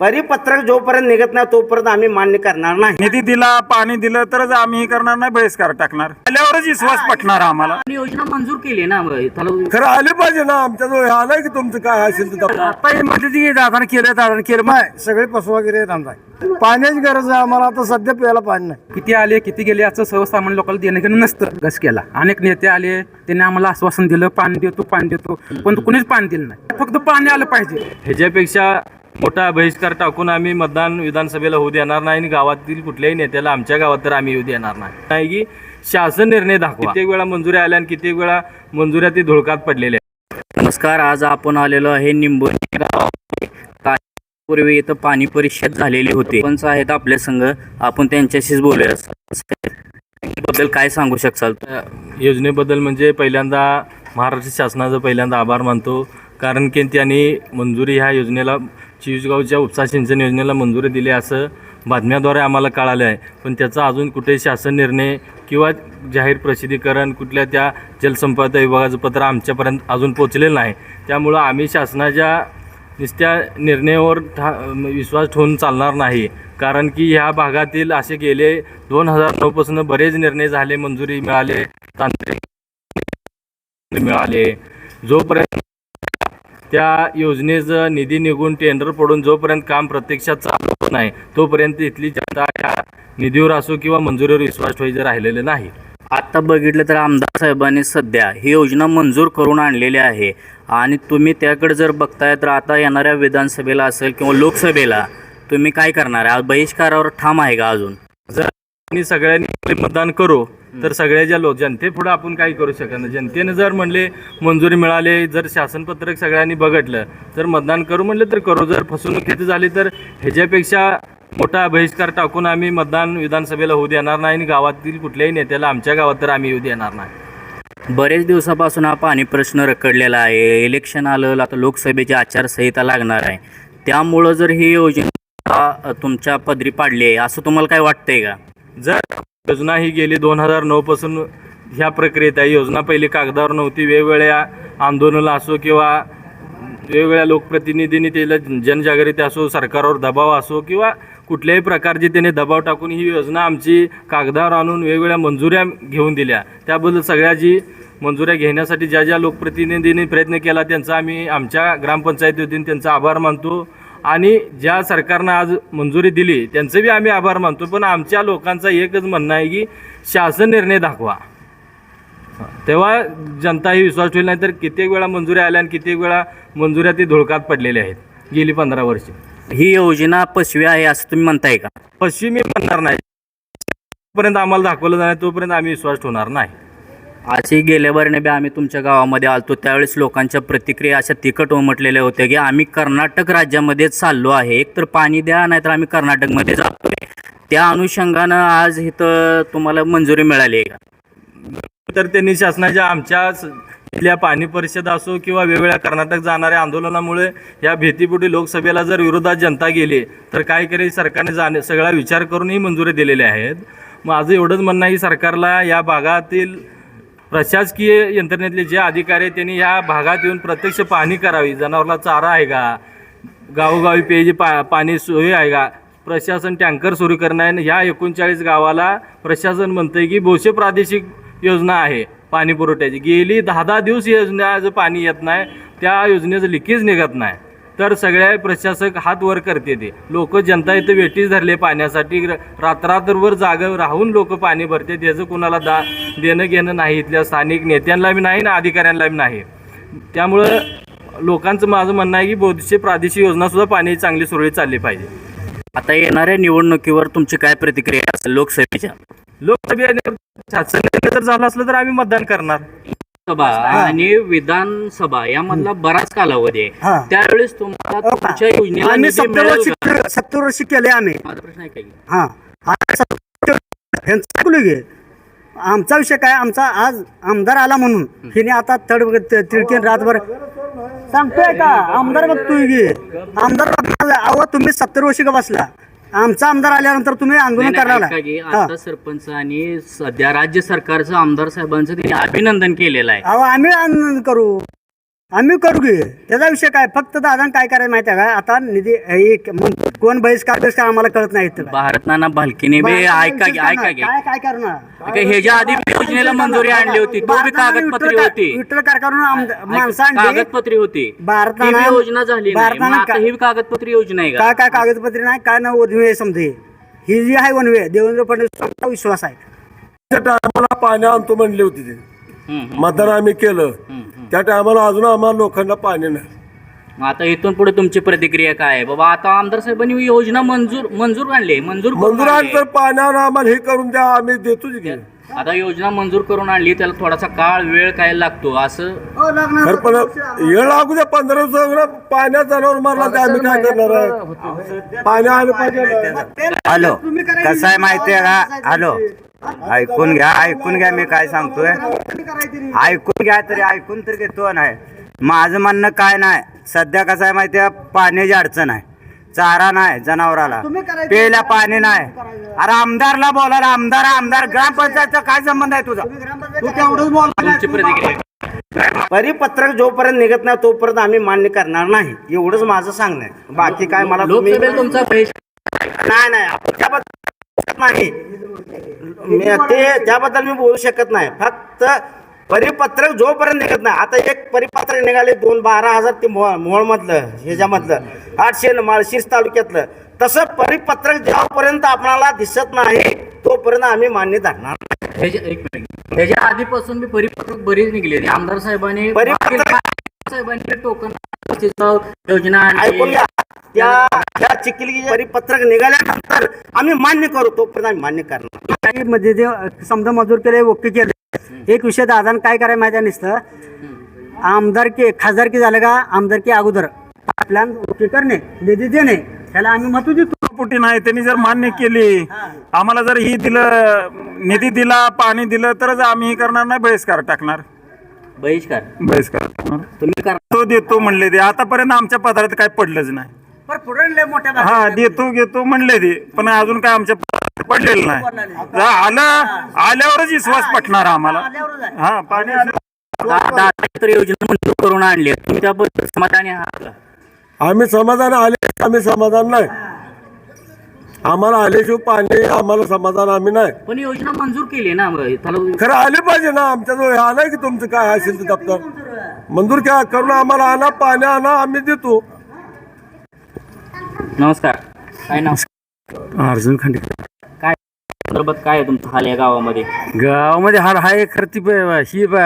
परिपत्रक जोपर्यंत निघत नाही तोपर्यंत आम्ही मान्य करणार नाही. निधी दिला पाणी दिलं तरच आम्ही हे करणार नाही बहिष्कार टाकणार. आल्यावरच विश्वास पटणार आम्हाला. पण योजना मंजूर केली ना त्याला खरं आले पाहिजे ना आमच्याजवळ आलंय की तुमचं काय असेल. आता दादाने केलं दादाने केलं. नाही सगळे फसवागिरी आहेत आमचा पाण्याची गरज आहे आम्हाला आता सध्या प्यायला पाणी नाही. किती आले किती गेले याचं सर्वसामान्य लोकांना देणं घेणं नसतं. गस केला. अनेक नेते आले त्यांनी आम्हाला आश्वासन दिलं पाणी देतो पाणी देतो. पण कुणीच पाणी दिलं नाही. फक्त पाणी आलं पाहिजे. ह्याच्यापेक्षा मोठा बहिष्कार टाकून आम्ही मतदान विधानसभेला होऊ देणार नाही आणि गावातील कुठल्याही नेत्याला आमच्या गावात तर आम्ही येऊ देणार नाही. की शासन निर्णय दाखवा. कित्येक वेळा मंजुऱ्या आल्या आणि कित्येक वेळा मंजुऱ्या ते धुळकात पडलेल्या आहेत. नमस्कार आज आपण आलेलो आहे निंबोनी गावामध्ये पूर्वी इथं पाणी परिषद झालेली होती. पंच आहेत आपल्या संघ. आपण त्यांच्याशीच बोलूया. बद्दल काय सांगू शकाल योजनेबद्दल म्हणजे पहिल्यांदा महाराष्ट्र शासनाचं पहिल्यांदा आभार मानतो. कारण की त्यांनी मंजुरी ह्या योजनेला चिजगावच्या उपसा सिंचन योजनेला मंजुरी दिली असं बातम्याद्वारे आम्हाला कळालं आहे. पण त्याचा अजून कुठे शासन निर्णय किंवा जाहीर प्रसिद्धीकरण कुठल्या त्या जलसंपदा विभागाचं पत्र आमच्यापर्यंत अजून पोचलेलं नाही. त्यामुळं आम्ही शासनाच्या नुसत्या निर्णयावर ठा विश्वास ठेवून चालणार नाही. कारण की ह्या भागातील असे गेले दोन हजार नऊपासून बरेच निर्णय झाले मंजुरी मिळाले तांत्रिक मिळाले. जोपर्यंत त्या योजनेचं निधी निघून टेंडर पडून जोपर्यंत काम प्रत्यक्षात चालू होत नाही तोपर्यंत इथली जनता ह्या निधीवर असो किंवा मंजुरीवर विश्वास ठेवायचं राहिलेलं नाही. आता बघितलं तर आमदार साहेबांनी सध्या ही योजना मंजूर करून आणलेली आहे. आणि तुम्ही त्याकडे जर बघताय तर आता येणाऱ्या विधानसभेला असेल किंवा लोकसभेला तुम्ही काय करणार? आहे बहिष्कारावर ठाम आहे का अजून? जर सगळ्यांनी मतदान करू तर सगळ्याच्या लोक जनतेपुढं आपण काही करू शकत नाही. जनतेनं जर म्हणले मंजुरी मिळाले जर शासनपत्रक सगळ्यांनी बघितलं जर मतदान करू म्हणलं तर करू. जर फसवणूक किती झाली तर ह्याच्यापेक्षा मोठा बहिष्कार टाकून आम्ही मतदान विधानसभेला होऊ देणार नाही आणि गावातील कुठल्याही नेत्याला आमच्या गावात तर आम्ही येऊ देणार नाही. बरेच दिवसापासून हा पाणी प्रश्न रखडलेला आहे. इलेक्शन आलं आता लोकसभेची आचारसंहिता लागणार आहे. त्यामुळं जर ही योजना तुमच्या पदरी पाडली आहे असं तुम्हाला काय वाटतंय का? जर योजना ही गेली दोन हजार नऊपासून ह्या प्रक्रियेत आहे. योजना पहिली कागदावर नव्हती. वेगवेगळ्या आंदोलनं असो किंवा वेगवेगळ्या लोकप्रतिनिधींनी त्याला जनजागृती असो सरकारवर दबाव असो किंवा कुठल्याही प्रकारचे त्याने दबाव टाकून ही योजना आमची कागदावर आणून वेगवेगळ्या मंजुऱ्या घेऊन दिल्या. त्याबद्दल सगळ्या जी मंजुऱ्या घेण्यासाठी ज्या ज्या लोकप्रतिनिधींनी प्रयत्न केला त्यांचा आम्ही आमच्या ग्रामपंचायती त्यांचा आभार मानतो. आणि ज्या सरकारनं आज मंजुरी दिली त्यांचं बी आम्ही आभार मानतो पण आमच्या लोकांचा एकच म्हणणं आहे की शासन निर्णय दाखवा. तेव्हा जनता ही विश्वास ठेवली नाही तर कित्येक वेळा मंजुऱ्या आल्या आणि कित्येक वेळा मंजुऱ्या ती धुळकात पडलेल्या आहेत गेली पंधरा वर्षे. ही योजना पशवी आहे असं तुम्ही म्हणताय का? पश्चिमी म्हणणार नाही. तोपर्यंत आम्हाला दाखवलं जाणार तोपर्यंत आम्ही विश्वास ठेवणार नाही. आजही गेल्या बरने आम्ही तुमच्या गावामध्ये आलतो. त्यावेळेस लोकांच्या प्रतिक्रिया अशा तिखट उमटलेल्या होत्या की आम्ही कर्नाटक राज्यामध्ये चाललो आहे. एक तर पाणी द्या नाहीतर आम्ही कर्नाटकमध्ये जातो त्या अनुषंगानं आज इथं तुम्हाला मंजुरी मिळाली आहे का? तर त्यांनी शासनाच्या आमच्या इथल्या पाणी परिषद असो किंवा वेगवेगळ्या कर्नाटक जाणाऱ्या आंदोलनामुळे या भीतीपोटी लोकसभेला जर विरोधात जनता गेली तर काय करेल? सरकारने जाणे सगळा विचार करूनही मंजुरी दिलेल्या आहेत. माझं एवढंच म्हणणं आहे की सरकारला या भागातील प्रशासकीय यंत्रणेतले जे अधिकारी आहेत त्यांनी या भागात येऊन प्रत्यक्ष पाहणी करावी. जनावरला चारा आहे का? गावोगावी पेयची पा पाणी सोय आहे का? प्रशासन टँकर सुरू करणं आहे. ह्या एकोणचाळीस गावाला प्रशासन म्हणतंय की भोसे प्रादेशिक योजना आहे पाणी पुरवठ्याची. गेली दहा दहा दिवस योजनेचं पाणी येत नाही. त्या योजनेचं लिकेज निघत नाही. तर सगळ्या प्रशासक हात वर करते ते. लोक जनता इथं वेटीस धरले पाण्यासाठी. र- रात्ररात्रभर जागा राहून लोक पाणी भरते. त्याचं कुणाला दा देणं घेणं नाही इथल्या स्थानिक नेत्यांना बी नाही ना अधिकाऱ्यांना बी नाही. त्यामुळं लोकांचं माझं म्हणणं आहे की बोधशे प्रादेशिक योजना सुद्धा पाणी चांगली सुरळीत चालली पाहिजे. आता येणाऱ्या निवडणुकीवर तुमची काय प्रतिक्रिया असेल लोकसभेच्या? लोकसभेने शासन जर झाला असलं तर आम्ही मतदान करणार. सभा आणि विधानसभा यामधला बराच कालावधी हा. आहे त्यावेळेस तुम्हाला तुमच्या योजनेला आम्ही निधी सत्तर मिळेल वर्षी का? सत्तर वर्षी केले आम्ही. माझा प्रश्न आहे काय हा. सत्तर- ह्यांचं आमचा विषय काय? आमचा आज आमदार आला म्हणून. हिने आता तड तिळकीन रातभर सांगतोय का? आमदार बघतोय की. आमदार अहो तुम्ही सत्तर वर्षी का बसला? आमचा आमदार आल्यानंतर तुम्ही आंदोलन नाही, नाही, करायला ऐका की हा. आता सरपंच आणि सध्या राज्य सरकारचं आमदार साहेबांचं त्यांनी अभिनंदन केलेलं आहे अहो आम्ही आंदोलन करू आम्ही करू की. त्याचा विषय काय? फक्त दादा काय करायचं माहिती आहे का? आता निधी एक कोण बहिष्कार बहिष्कार आम्हाला कळत नाही इथं. भारत नाना भालकीने बी ऐका घे ऐका घे काय काय करणार? ह्याच्या आधी बी योजनेला मंजुरी आणली होती तो बी कागदपत्री होती. विठ्ठल कारखाना माणसं आणली कागदपत्री होती. भारतानं- ती बी योजना झाली नाही. मग भारतानं आता ही बी कागदपत्री योजना आहे का? काय काय कागदपत्र नाही काय ना वनवे समजे. ही जी आहे वनवे देवेंद्र फडणवीस विश्वास आहे. त्या टायमाला पाणी आणतो म्हणली होती ते. मतदान आम्ही केलं. त्या टायमाला अजून आम्हाला लोकांना पाणी नाही. मग आता इथून पुढे तुमची प्रतिक्रिया काय आहे? बाबा आता आमदार साहेबांनी ही योजना मंजूर मंजूर आणली मंजूर करून मंजुरात आणली. तर पाण्यानं आम्हाला हे करून द्या आम्ही देतोच आता योजना मंजूर करून आणली त्याला थोडासा काळ वेळ काय लागतो? असं? खरं पण येळ लागू द्या पंधरा दिवस पाण्यात जनावर मारला तर आम्ही काय करणार आहे? पाणी आलं पाहिजे ना. हॅलो कसं आहे माहिती आहे का? हॅलो. ऐकून घ्या ऐकून घ्या मी काय सांगतोय. ऐकून घ्या तरी ऐकून तरी घेतो नाही. माझं म्हणणं काय नाही सध्या कसं आहे माहिती आहे? पाण्याची अडचण आहे. चारा नाही जनावराला. प्यायला पाणी नाही. अरे आमदारला बोलायला आमदार आमदार ग्रामपंचायतचा काय संबंध आहे तुझा? तू तेवढंच बोल. परिपत्रक जोपर्यंत निघत नाही तोपर्यंत आम्ही मान्य करणार नाही. एवढंच माझं सांगणं आहे. बाकी काय मला तुम्ही- नाही नाही. नाही मी ते त्याबद्दल मी बोलू शकत नाही. फक्त परिपत्रक जोपर्यंत निघत नाही आता एक परिपत्रक निघाले दोन बारा हजार ते मोह मोहोळमधलं ह्याच्यामधलं आठशे माळशिरस तालुक्यातलं. तसं परिपत्रक जेव्हापर्यंत आपणाला दिसत नाही तोपर्यंत आम्ही मान्य धरणार ह्याच्या आधीपासून बी परिपत्रक बरीच निघली आमदार साहेबांनी परिपत्रक- साहेबांनी टोकन योजना ऐकून घ्या. त्या त्या चिखलीचे परिपत्रक निघाल्यानंतर आम्ही मान्य करू तोपर्यंत आम्ही मान्य करणार. मध्ये जे समजा मजूर केले ओके केले एक विषय दादानं काय करायला माहिती आहे नुसतं? आमदारकी खासदारकी झालं का आमदारकी अगोदर. प्लॅन ओके करणे निधी देणे ह्याला आम्ही महत्त्व देतो. पोटी नाही त्यांनी जर मान्य केली आम्हाला जर ही दिलं निधी दिला पाणी दिलं तरच आम्ही हे करणार नाही बहिष्कार टाकणार. बहिष्कार. बहिष्कार टाकणार. तुम्ही करा. तो देतो म्हणले ते. आतापर्यंत आमच्या पदार्थ काय पडलंच नाही. हा देतो घेतो म्हणले ते. पण अजून काय आमच्या पडलेलं नाही. आलं आल्यावरच विश्वास पटणार आम्हाला. हा पाणी आलं. तर योजना मंजूर करून आणली. आहे. तुम्ही त्याबद्दल समाधानी आहात का? आम्ही समाधान आले आम्ही समाधान नाही. आम्हाला आल्याशिवाय पाणी आम्हाला समाधान आम्ही नाही. पण योजना मंजूर केली ना मग त्याला खरं आले पाहिजे ना आमच्याजवळ आलंय की तुमचं काय असेल ते दप्तर? मंजूर क्या करून आम्हाला आणा पाणी आणा आम्ही देतो. नमस्कार. काय नाव? अर्जुन खांडेकर काय संदर्भात काय आहे तुमचं हाल या गावामध्ये? गावामध्ये हाल हाय खरं ती ब- ही ब-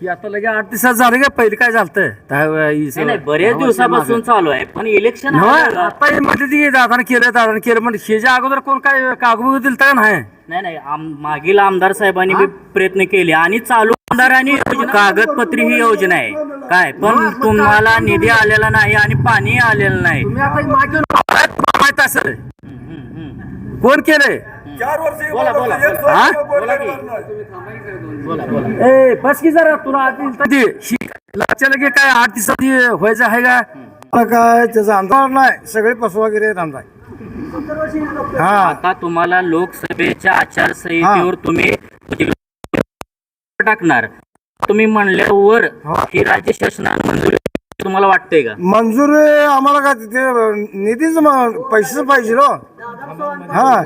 ही आता लगे आठ दिवसात झालं का पहिले काय झालं नाही, नाही बरेच दिवसापासून चालू आहे पण इलेक्शन आता हे म्हणते ती दादाने केलं दादाने केलं म्हणजे ह्याच्या अगोदर कोण काय कागद दिलं का नाही? नाही नाही आम- मागील आमदार साहेबांनी बी प्रयत्न केले आणि चालू आमदारांनी कागदपत्री ही योजना आहे. काय? पण तुम्हाला निधी आलेला नाही आणि पाणी आलेलं नाही. तुम्ही आता मागे माहीत असेल? कोण केलंय? चार वर्ष बोला, बोला. हा? बोला बोला ए बस की जरा तुला लगे काय आठ दिवसात हे व्हायचं आहे का? काय? त्याचा अंदाज नाही. सगळे फसवागिरी आहेत आमचा हा आता तुम्हाला लोकसभेच्या आचारसंहितेवर तुम्ही टाकणार. तुम्ही म्हणल्यावर ही. राज्य शासनाने मंजुरी तुम्हाला वाटतंय का? मंजूर आम्हाला काय तिथे निधीच म- पैसेच पाहिजे हो. हा.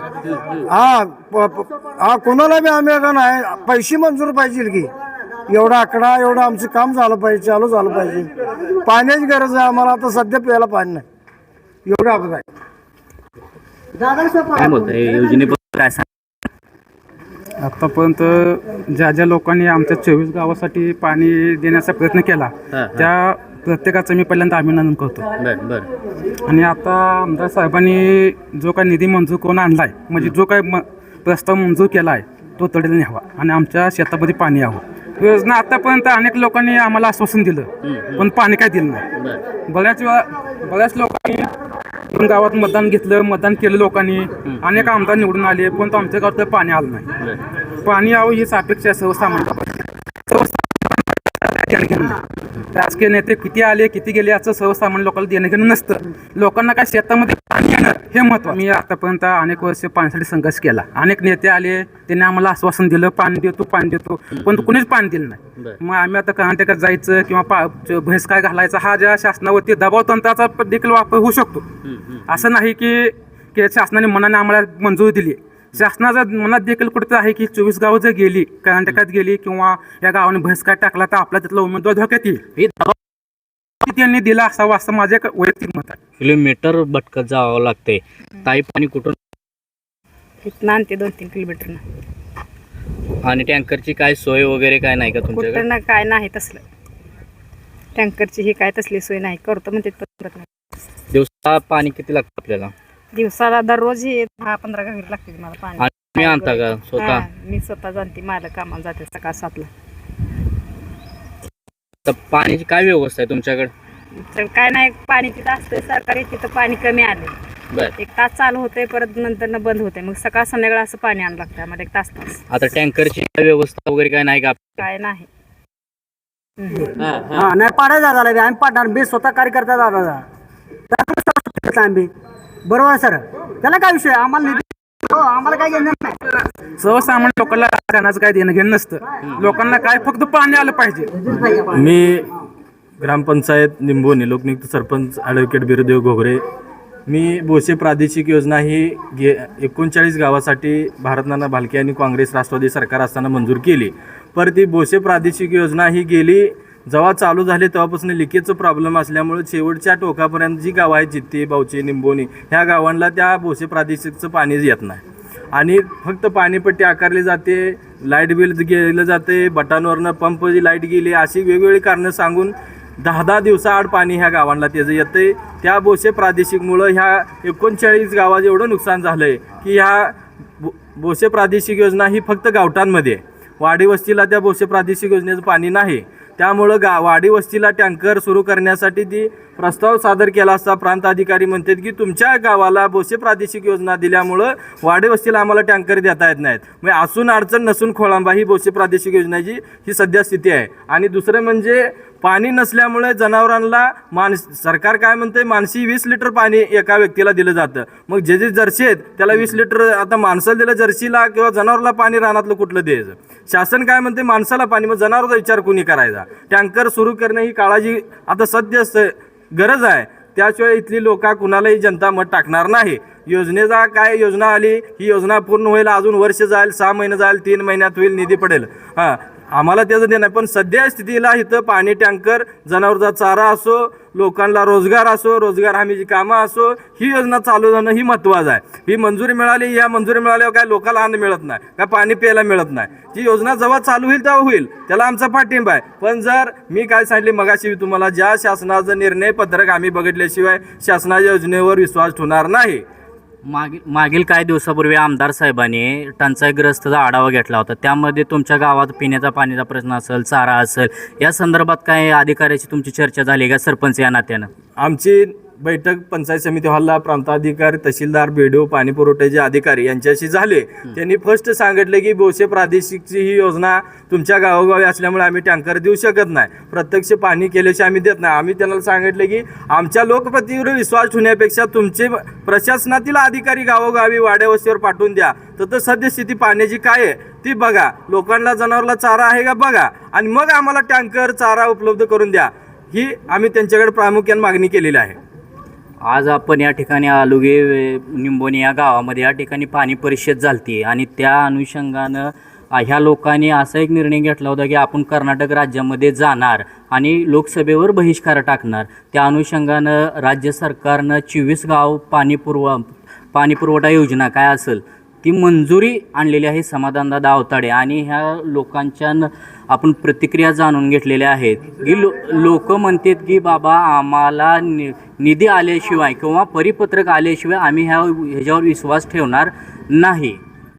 हा प- प- हा कोणाला बी आम्ही का नाही. पैसे मंजूर पाहिजे की. एवढा आकडा एवढं आमचं काम झालं पाहिजे चालू झालं पाहिजे. पाण्याची गरज आहे आम्हाला आता सध्या प्यायला पाणी नाही. एवढं आपण आहे. काय बोलताय? योजनेबद्दल काय सांग आतापर्यंत ज्या ज्या लोकांनी आमच्या चोवीस गावासाठी पाणी देण्याचा प्रयत्न केला त्या प्रत्येकाचं मी पहिल्यांदा अभिनंदन करतो. बर बर. आणि आता आमदार साहेबांनी जो काय निधी मंजूर करून आणलाय म्हणजे जो काय म- प्रस्ताव मंजूर केला आहे तो तडेला न्यावा आणि आमच्या शेतामध्ये पाणी यावं. योजना आतापर्यंत अनेक लोकांनी आम्हाला आश्वासन दिलं पण पाणी काय दिलं नाही. बऱ्याच वेळा बऱ्याच लोकांनी पण गावात मतदान घेतलं मतदान केलं लोकांनी अनेक आमदार निवडून आले पण आमच्या गावात पाणी आलं नाही. पाणी यावं हीच अपेक्षा सर्वसामान्य राजकीय नेते किती आले किती गेले याचं सर्वसामान्य लोकांना देणं घेणं नसतं. लोकांना काय शेतामध्ये पाणी येणार हे महत्त्व मी आतापर्यंत अनेक वर्ष पाण्यासाठी संघर्ष केला. अनेक नेते आले त्यांनी आम्हाला आश्वासन दिलं पाणी देतो पाणी देतो पण कुणीच पाणी दिलं नाही. मग आम्ही आता कर्नाटकात जायचं किंवा पा बहिष्कार घालायचा हा ज्या शासनावरती दबाव तंत्राचा देखील वापर होऊ शकतो. असं नाही की की शासनाने मनाने आम्हाला मंजुरी दिली शासनाचा मनात देखील कुठं आहे की चोवीस गावं जर गेली कर्नाटकात गेली किंवा या गावाने बहिष्कार टाकला तर आपला तिथला उमेदवार धोक्यात येईल. हे त्यांनी दिला असावा असं माझं एक वैयक्तिक मत आहे. किलोमीटर भटकत जावं लागते ताई पाणी कुठून? इथनं आणते दोन तीन किलोमीटरनं आणि टँकरची काय सोय वगैरे काय नाही का तुमच्याकडे? कुठं ना काय नाही तसलं. टँकरची ही काय तसली सोय नाही. करतो म्हणते पण करत नाही. दिवसा पाणी किती लागतं आपल्याला? दिवसाला दररोज ही दहा पंधरा घागरी लागते मला पाणी. तुम्ही आणता का स्वतः? हा, मी स्वतः जाणते मला कामाला जाते सकाळ सातला. तर पाण्याची काय व्यवस्था आहे तुमच्याकडे? तर काय नाही पाणी तिथं असतं सरकारी तिथं पाणी कमी आले बर. एक तास चालू होते परत नंतर बंद होते मग सकाळ संध्याकाळ असं पाणी आणावं लागतं आम्हाला एक तास तास. आता टँकरची काय व्यवस्था वगैरे काय नाही का? काय नाही. हा नाही पाडायचा दादा बी. आम्ही पाडणार मी स्वतः कार्यकर्ता दादा आम्ही. बरोबर सर. त्याला काय विषय? आम्हाला निधी हो आम्हाला काय घेणार नाही. सर्वसामान्य लोकांना राजकारणाचं काय देणं घेणं नसतं. लोकांना काय फक्त पाणी आलं पाहिजे. मी ग्रामपंचायत निंबोनी लोकनियुक्त सरपंच ॲडव्होकेट बिरुदेव घोगरे मी बोसे प्रादेशिक योजना ही गे एकोणचाळीस गावासाठी भारतनाना भालके आणि काँग्रेस राष्ट्रवादी सरकार असताना मंजूर केली. पर ती बोसे प्रादेशिक योजना ही गेली जेव्हा चालू झाले तेव्हापासून लिकेजचं प्रॉब्लेम असल्यामुळे शेवटच्या टोकापर्यंत जी गावं आहेत जित्ते बावचे निंबोनी ह्या गावांना त्या बोसे प्रादेशिकचं पाणीच येत नाही. आणि फक्त पाणीपट्टी आकारली जाते लाइट बिल गेलं जाते पंप जी लाइट गेली अशी वेगवेगळी कारणं सांगून दहा दहा दिवसाआड पाणी ह्या गावांना त्याचं येतंय. त्या बोसे प्रादेशिकमुळं ह्या एकोणचाळीस गावात एवढं नुकसान झालं आहे की ह्या बो बोसे प्रादेशिक योजना ही फक्त गावठांमध्ये आहे. वाडी वस्तीला त्या बोसे प्रादेशिक योजनेचं पाणी नाही. त्यामुळं गा वाडी वस्तीला टँकर सुरू करण्यासाठी ती प्रस्ताव सादर केला असता प्रांत अधिकारी म्हणतात की तुमच्या गावाला बोसे प्रादेशिक योजना दिल्यामुळं वाडे वस्तीला आम्हाला टँकर देता येत नाहीत. म्हणजे असून अडचण नसून खोळांबा ही बोसे प्रादेशिक योजनेची ही सध्या स्थिती आहे. आणि दुसरं म्हणजे पाणी नसल्यामुळे जनावरांना मानस सरकार काय म्हणते माणशी वीस लिटर पाणी एका व्यक्तीला दिलं जातं. मग जे जे जर्सी आहेत त्याला वीस लिटर आता माणसाला दिलं जर्सीला किंवा जनावरला पाणी रानातलं कुठलं द्यायचं? शासन काय म्हणते माणसाला पाणी मग जनावरचा विचार कोणी करायचा? टँकर सुरू करणे ही काळाची आता सध्या गरज आहे. त्याशिवाय इथली लोक कुणालाही जनता मत टाकणार नाही. योजनेचा काय योजना आली ही योजना पूर्ण होईल अजून वर्ष जाईल सहा महिने जाईल तीन महिन्यात होईल निधी पडेल. हां आम्हाला त्याचं देणं पण सध्या स्थितीला इथं पाणी टँकर जनावरचा चारा असो लोकांना रोजगार असो रोजगार हमीची कामं असो ही योजना चालू होणं ही महत्त्वाचं आहे. ही मंजुरी मिळाली या मंजुरी मिळाल्यावर काय लोकांना अन्न मिळत नाही काय पाणी प्यायला मिळत नाही. जी योजना जेव्हा चालू होईल तेव्हा होईल. त्याला आमचा पाठिंबा आहे. पण जर मी काय सांगितले मगाशी तुम्हाला ज्या शासनाचं निर्णय पत्रक आम्ही बघितल्याशिवाय शासनाच्या योजनेवर विश्वास ठेवणार नाही. मागील मागील काही दिवसापूर्वी आमदार साहेबांनी टंचाईग्रस्तचा आढावा घेतला होता. त्यामध्ये तुमच्या गावात पिण्याचा पाण्याचा प्रश्न असेल चारा असेल या संदर्भात काय अधिकाऱ्याची तुमची चर्चा झाली का? सरपंच या नात्यानं? आमची बैठक पंचायत समिती हॉलला प्रांताधिकारी तहसीलदार बीडीओ पाणी पुरवठ्याचे अधिकारी यांच्याशी झाले. त्यांनी फर्स्ट सांगितले की बोसे प्रादेशिकची ही योजना तुमच्या गावोगावी असल्यामुळे आम्ही टँकर देऊ शकत नाही. प्रत्यक्ष पाणी केल्याशिवाय आम्ही देत नाही. आम्ही त्यांना सांगितले की आमच्या लोकप्रतिनिधीवर विश्वास ठेवण्यापेक्षा तुमचे प्रशासनातील अधिकारी गावोगावी वाड्यावस्तीवर पाठवून द्या. तर तर सद्यस्थिती पाण्याची काय आहे? ती बघा. लोकांना जनावरला चारा आहे का? बघा. आणि मग आम्हाला टँकर चारा उपलब्ध करून द्या. ही आम्ही त्यांच्याकडे प्रामुख्याने मागणी केलेली आहे. आज आपण या ठिकाणी आलुगे वे- निंबोनी या गावामध्ये या ठिकाणी पाणी परिषद झालती. आणि त्या अनुषंगानं ह्या लोकांनी असा एक निर्णय घेतला होता की आपण कर्नाटक राज्यामध्ये जाणार आणि लोकसभेवर बहिष्कार टाकणार. त्या अनुषंगानं राज्य सरकारनं चोवीस गाव पाणीपुरवा पाणीपुरवठा पाणी पुरवठा योजना काय असेल ती मंजुरी आणलेली आहे समाधानदादा अवताडे आणि ह्या लोकांच्या न- आपण प्रतिक्रिया जाणून घेतलेल्या आहेत. की लो लोक म्हणतात की बाबा आम्हाला नि निधी आल्याशिवाय किंवा परिपत्रक आल्याशिवाय आम्ही ह्या ह्याच्यावर विश्वास ठेवणार नाही.